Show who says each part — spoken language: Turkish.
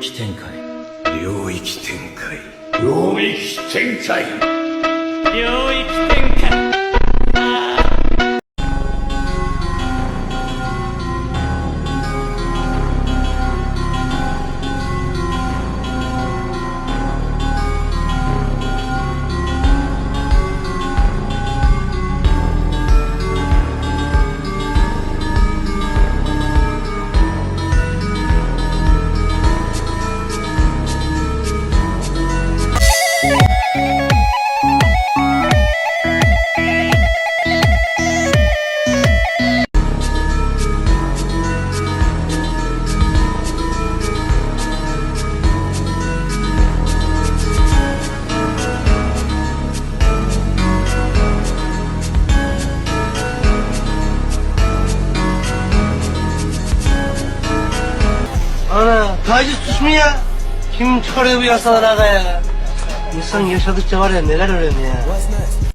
Speaker 1: 領域展開。
Speaker 2: 領域展開。領域展開。
Speaker 1: 領域
Speaker 3: taciz suç mu ya? Kim çıkarıyor bu yasaları aga ya? İnsan yaşadıkça var ya neler öğreniyor ya.